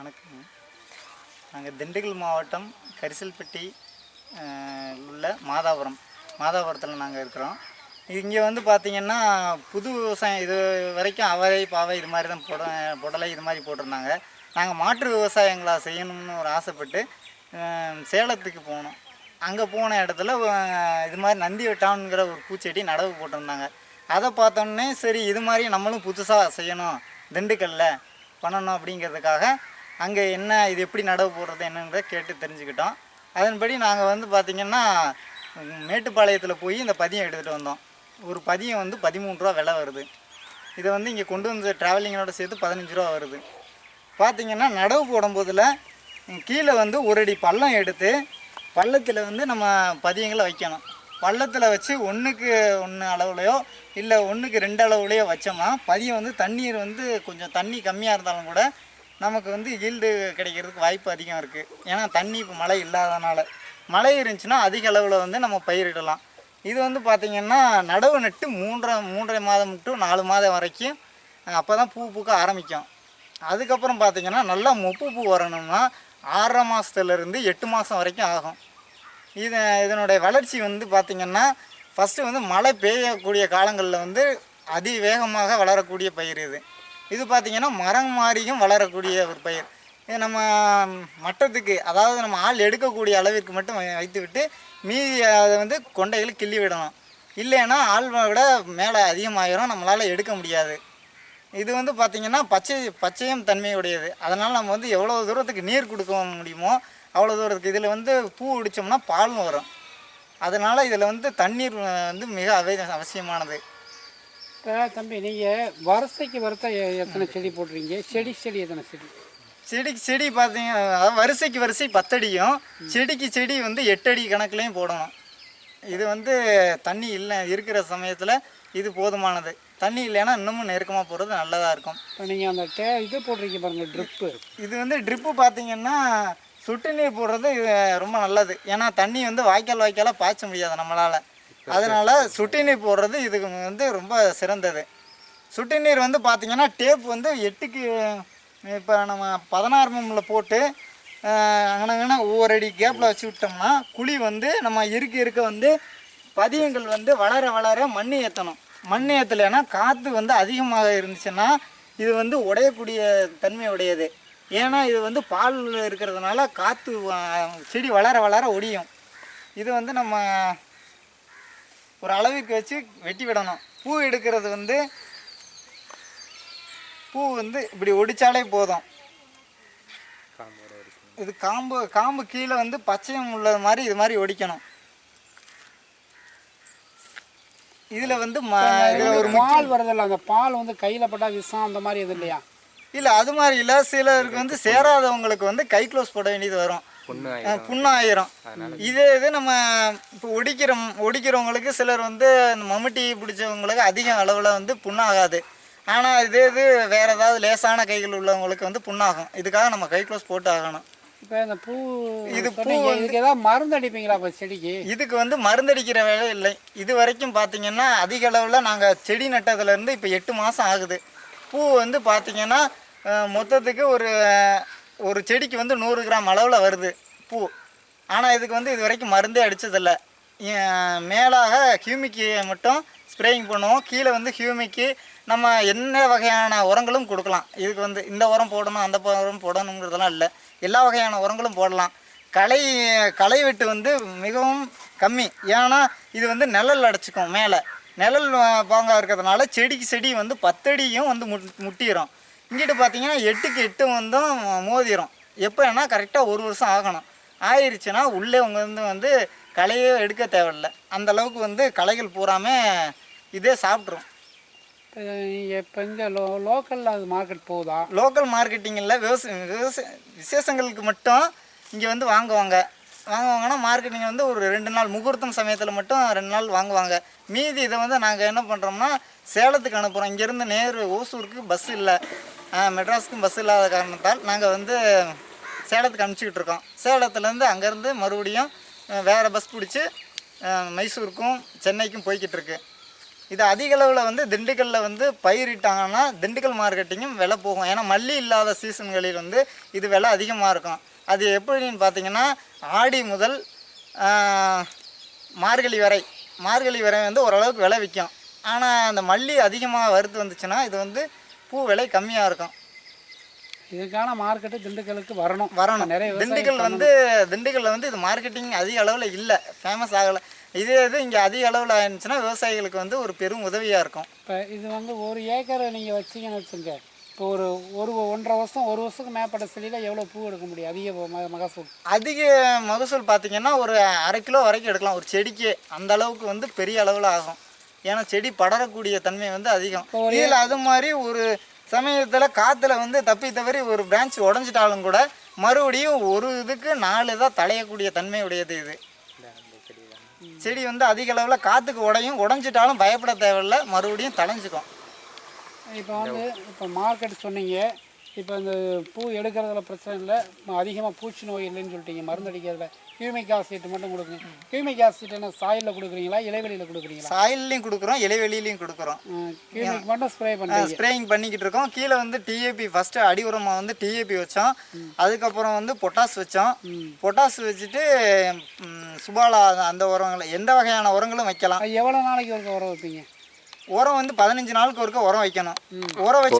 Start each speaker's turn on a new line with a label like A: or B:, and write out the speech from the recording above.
A: வணக்கம். நாங்கள் திண்டுக்கல் மாவட்டம் கரிசல்பட்டி உள்ள மாதாபுரம். மாதாபுரத்தில் நாங்கள் இருக்கிறோம். இங்கே வந்து பார்த்திங்கன்னா புது விவசாயம் இது வரைக்கும் அவரை பாவை இது மாதிரி தான் புட புடலை இது மாதிரி போட்டிருந்தாங்க. நாங்கள் மாற்று விவசாயங்களா செய்யணும்னு ஒரு ஆசைப்பட்டு சேலத்துக்கு போனோம். அங்கே போன இடத்துல இது மாதிரி நந்தி வெட்டான்ங்கிற ஒரு பூச்செடி நடவு போட்டிருந்தாங்க. அதை பார்த்தோன்னே சரி இது மாதிரி நம்மளும் புதுசாக செய்யணும் திண்டுக்கல்ல பண்ணணும் அப்படிங்கிறதுக்காக அங்கே என்ன இது எப்படி நடவு போடுறது என்னன்றதை கேட்டு தெரிஞ்சுக்கிட்டோம். அதன்படி நாங்கள் வந்து பார்த்திங்கன்னா மேட்டுப்பாளையத்தில் போய் இந்த பதியம் எடுத்துகிட்டு வந்தோம். ஒரு பதியம் வந்து பதிமூணு ரூபா விலை வருது. இதை வந்து இங்கே கொண்டு வந்து ட்ராவலிங்கோட சேர்த்து பதினஞ்சு ரூபா வருது. பார்த்திங்கன்னா நடவு போடும்போதில் கீழே வந்து ஒரு அடி பள்ளம் எடுத்து பள்ளத்தில் வந்து நம்ம பதியங்களை வைக்கணும். பள்ளத்தில் வச்சு ஒன்றுக்கு ஒன்று அளவுலையோ இல்லை ஒன்றுக்கு ரெண்டு அளவுலையோ வச்சோம்னா பதியம் வந்து தண்ணீர் வந்து கொஞ்சம் தண்ணி கம்மியாக இருந்தாலும் கூட நமக்கு வந்து ஈல்டு கிடைக்கிறதுக்கு வாய்ப்பு அதிகம் இருக்குது ஏன்னா தண்ணி இப்போ மழை இல்லாதனால. மழை இருந்துச்சுன்னா அதிக அளவில் வந்து நம்ம பயிரிடலாம். இது வந்து பார்த்திங்கன்னா நடவு நட்டு மூன்றரை மூன்றரை மாதம் டு நாலு மாதம் வரைக்கும் அப்போ தான் பூ பூக்க ஆரம்பிக்கும். அதுக்கப்புறம் பார்த்திங்கன்னா நல்லா மொப்பு பூ வரணும்னா ஆறரை மாதத்துலேருந்து எட்டு மாதம் வரைக்கும் ஆகும். இது இதனுடைய வளர்ச்சி வந்து பார்த்திங்கன்னா ஃபஸ்ட்டு வந்து மழை பெய்யக்கூடிய காலங்களில் வந்து அதிவேகமாக வளரக்கூடிய பயிர் இது. இது பார்த்திங்கன்னா மரம் மாறியும் வளரக்கூடிய ஒரு பயிர். இது நம்ம மட்டத்துக்கு அதாவது நம்ம ஆள் எடுக்கக்கூடிய அளவிற்கு மட்டும் வைத்துவிட்டு மீதி அதை வந்து கொண்டைகளை கிள்ளி விடணும். இல்லைன்னா ஆள் விட மேலே அதிகமாகிரும் நம்மளால் எடுக்க முடியாது. இது வந்து பார்த்திங்கன்னா பச்சை பச்சையும் தன்மையுடையது. அதனால் நம்ம வந்து எவ்வளோ தூரத்துக்கு நீர் கொடுக்க முடியுமோ அவ்வளோ தூரத்துக்கு இதில் வந்து பூ பிடிச்சோம்னா பாலும் வரும். அதனால் இதில் வந்து தண்ணீர் வந்து மிக அவசியமானது.
B: தம்பி நீங்கள் வரிசைக்கு வரிசை எ- எத்தனை செடி போடுறீங்க? செடி செடி எத்தனை செடி?
A: செடிக்கு செடி பார்த்தீங்க அதாவது வரிசைக்கு வரிசை பத்தடியும் செடிக்கு செடி வந்து எட்டடி கணக்குலையும் போடணும். இது வந்து தண்ணி இல்லை இருக்கிற சமயத்தில் இது போதுமானது. தண்ணி இல்லைன்னா இன்னமும் நெருக்கமாக போகிறது நல்லதாக இருக்கும்.
B: இப்போ நீங்கள் அந்த டே இது போடுறீங்க பாருங்கள் ட்ரிப்பு.
A: இது வந்து ட்ரிப்பு பார்த்தீங்கன்னா சொட்டு நீர் போடுறது இது ரொம்ப நல்லது. ஏன்னா தண்ணி வந்து வாய்க்கால் வாய்க்காலாக பாய்ச்ச முடியாது நம்மளால். அதனால் சுட்டி நீர் போடுறது இதுக்கு வந்து ரொம்ப சிறந்தது. சொட்டு நீர் வந்து பார்த்திங்கன்னா டேப் வந்து எட்டுக்கு இப்போ நம்ம பதினாறு மம்மில் போட்டு அங்கனங்கன்னா ஒவ்வொரு அடி கேப்பில் வச்சு விட்டோம்னா குழி வந்து நம்ம இருக்க இருக்க வந்து பதியங்கள் வந்து வளர வளர மண் ஏற்றணும் மண் ஏற்றலைன்னா காற்று வந்து அதிகமாக இருந்துச்சுன்னா இது வந்து உடையக்கூடிய தன்மை உடையது. ஏன்னா இது வந்து பால் இருக்கிறதுனால காற்று செடி வளர வளர ஒடியும். இது வந்து நம்ம ஒரு அளவுக்கு வச்சு வெட்டி விடணும். பூ எடுக்கிறது வந்து பூ வந்து இப்படி ஒடிச்சாலே போதும். இது காம்பு காம்பு கீழே வந்து பச்சையம் உள்ளது மாதிரி இது மாதிரி ஒடிக்கணும். இதில் வந்து ம இதில் ஒரு
B: பால் வருதில்ல அந்த பால் வந்து கையில் பட்டா விஷம் அந்த மாதிரி எதுவும் இல்லையா?
A: இல்லை அது மாதிரி இல்லை. சிலருக்கு வந்து சேராதவங்களுக்கு வந்து கை க்ளோஸ் போட வேண்டியது வரும். புண்ணாயிரும். இதே இது நம்ம இப்போ ஒடிக்கிற ஒடிக்கிறவங்களுக்கு சிலர் வந்து இந்த மம்முட்டி பிடிச்சவங்களுக்கு அதிக அளவில் வந்து புண்ணாகாது. ஆனால் இதே இது வேறு ஏதாவது லேசான கைகள் உள்ளவங்களுக்கு வந்து புண்ணாகும். இதுக்காக நம்ம கை க்ளோஸ் போட்டு ஆகணும்.
B: இப்போ இந்த பூ
A: இது பூ
B: இதுக்கு ஏதாவது மருந்து அடிப்பீங்களா இப்போ செடிக்கு?
A: இதுக்கு வந்து மருந்தடிக்கிற வேலை இல்லை. இது வரைக்கும் பார்த்தீங்கன்னா அதிக அளவில் நாங்கள் செடி நட்டதுலேருந்து இப்போ எட்டு மாதம் ஆகுது. பூ வந்து பார்த்தீங்கன்னா மொத்தத்துக்கு ஒரு ஒரு செடிக்கு வந்து நூறு கிராம் அளவில் வருது பூ. ஆனால் இதுக்கு வந்து இது வரைக்கும் மருந்தே அடித்ததில்லை மேலாக ஹியூமிக்கு மட்டும் ஸ்ப்ரேயிங் பண்ணுவோம். கீழே வந்து ஹியூமிக்கு நம்ம என்ன வகையான உரங்களும் கொடுக்கலாம். இதுக்கு வந்து இந்த உரம் போடணும் அந்த உரம் போடணுங்கிறதெல்லாம் இல்லை. எல்லா வகையான உரங்களும் போடலாம். களை களை வெட்டு வந்து மிகவும் கம்மி. ஏன்னா இது வந்து நிழல் அடைச்சிக்கும் மேலே. நிழல் பாங்காக இருக்கிறதுனால செடிக்கு செடி வந்து பத்தடியும் வந்து முட் முட்டிடும் இங்கிட்டு பார்த்தீங்கன்னா எட்டுக்கு எட்டு வந்தும் மோதிரும். எப்போனா கரெக்டாக ஒரு வருஷம் ஆகணும். ஆயிருச்சுன்னா உள்ளே வந்து வந்து களையே எடுக்க தேவையில்ல. அந்த அளவுக்கு வந்து களைகள் பூராமே இதே சாப்பிட்ரும்
B: இப்போ இங்கே லோ லோக்கலில் அது மார்க்கெட் போகுதா?
A: லோக்கல் மார்க்கெட்டிங்கில் விவசாய விவசாய விசேஷங்களுக்கு மட்டும் இங்கே வந்து வாங்குவாங்க. வாங்குவாங்கன்னா மார்க்கெட்டிங் வந்து ஒரு ரெண்டு நாள் முகூர்த்தம் சமயத்தில் மட்டும் ரெண்டு நாள் வாங்குவாங்க. மீதி இதை வந்து நாங்கள் என்ன பண்ணுறோம்னா சேலத்துக்கு அனுப்புகிறோம் இங்கேருந்து நேரு ஓசூருக்கு பஸ் இல்லை. மெட்ராஸுக்கும் பஸ் இல்லாத காரணத்தால் நாங்கள் வந்து சேலத்துக்கு அனுப்பிச்சிக்கிட்டு இருக்கோம். சேலத்துலேருந்து அங்கேருந்து மறுபடியும் வேறு பஸ் பிடிச்சி மைசூருக்கும் சென்னைக்கும் போய்கிட்டு இருக்கு. இது அதிக அளவில் வந்து திண்டுக்கல்லில் வந்து பயிரிட்டாங்கன்னா திண்டுக்கல் மார்க்கெட்டிங்கும் விலை போகும். ஏன்னா மல்லி இல்லாத சீசன்களில் வந்து இது விலை அதிகமாக இருக்கும். அது எப்படின்னு பார்த்தீங்கன்னா ஆடி முதல் மார்கழி வரை மார்கழி வரை வந்து ஓரளவுக்கு விலை விற்கும். ஆனால் அந்த மல்லி அதிகமாக வறுத்து வந்துச்சுன்னா இது வந்து பூ விலை கம்மியாக இருக்கும்.
B: இதுக்கான மார்க்கெட்டு திண்டுக்கலுக்கு வரணும்.
A: வரணும்.
B: நிறைய
A: திண்டுக்கல் வந்து திண்டுக்கல்ல வந்து இது மார்க்கெட்டிங் அதிக அளவில் இல்லை. ஃபேமஸ் ஆகலை. இதே இது இங்கே அதிக அளவில் ஆயிருந்துச்சுன்னா விவசாயிகளுக்கு வந்து ஒரு பெரும் உதவியாக இருக்கும்.
B: இப்போ இது வந்து ஒரு ஏக்கர் நீங்கள் வச்சீங்கன்னு வச்சுங்க. இப்போ ஒரு ஒரு ஒன்றரை வருஷம் ஒரு வருஷத்துக்கு மேற்பட்ட செடியில் எவ்வளோ பூ எடுக்க முடியும்? அதிக மகசூல்.
A: அதிக மகசூல் பார்த்தீங்கன்னா ஒரு அரை கிலோ வரைக்கும் எடுக்கலாம். ஒரு செடிக்கு அந்த அளவுக்கு வந்து பெரிய அளவில் ஆகும். ஏன்னா செடி படரக்கூடிய தன்மை வந்து அதிகம். இதில் அது மாதிரி ஒரு சமயத்தில் காற்றுல வந்து தப்பி தவறி ஒரு பிரான்ச் உடஞ்சிட்டாலும் கூட மறுபடியும் ஒரு இதுக்கு நாலு தான் தலையக்கூடிய தன்மை உடையது இது. செடி வந்து அதிக அளவில் காற்றுக்கு உடையும் உடஞ்சிட்டாலும் பயப்பட தேவையில்ல மறுபடியும் தளைஞ்சுக்கும்
B: இப்போ வந்து இப்போ மார்க்கெட் சொன்னீங்க. இப்போ இந்த பூ எடுக்கிறதுல பிரச்சனை இல்லை. அதிகமாக பூச்சி நோய் இல்லைன்னு சொல்லிட்டீங்க. மருந்து அடிக்கிறதுல. கியூமிக் ஆசிட் மட்டும் கொடுக்குங்க கியூமிக் ஆசிட் என்ன சாயிலில் கொடுக்குறீங்களா இலைவெளியில் கொடுக்குறீங்களா?
A: சாயில்லையும் கொடுக்குறோம் இலைவெளியிலையும் கொடுக்குறோம்.
B: கியூமிக் மட்டும் ஸ்ப்ரே பண்ணுறீங்க
A: ஸ்ப்ரேயிங் பண்ணிக்கிட்டு இருக்கோம். கீழே வந்து டிஏபி ஃபஸ்ட்டு அடி உரமாக வந்து டிஏபி வச்சோம். அதுக்கப்புறம் வந்து பொட்டாஸ் வச்சோம். பொட்டாஸ் வச்சுட்டு சுபாலா அந்த உரங்களை எந்த வகையான உரங்களும் வைக்கலாம்.
B: எவ்வளோ நாளைக்கு ஒருக்க உரம் வைப்பீங்க?
A: உரம் வந்து பதினஞ்சு நாளுக்கு ஒருக்க உரம் வைக்கணும். உரம் வச்சு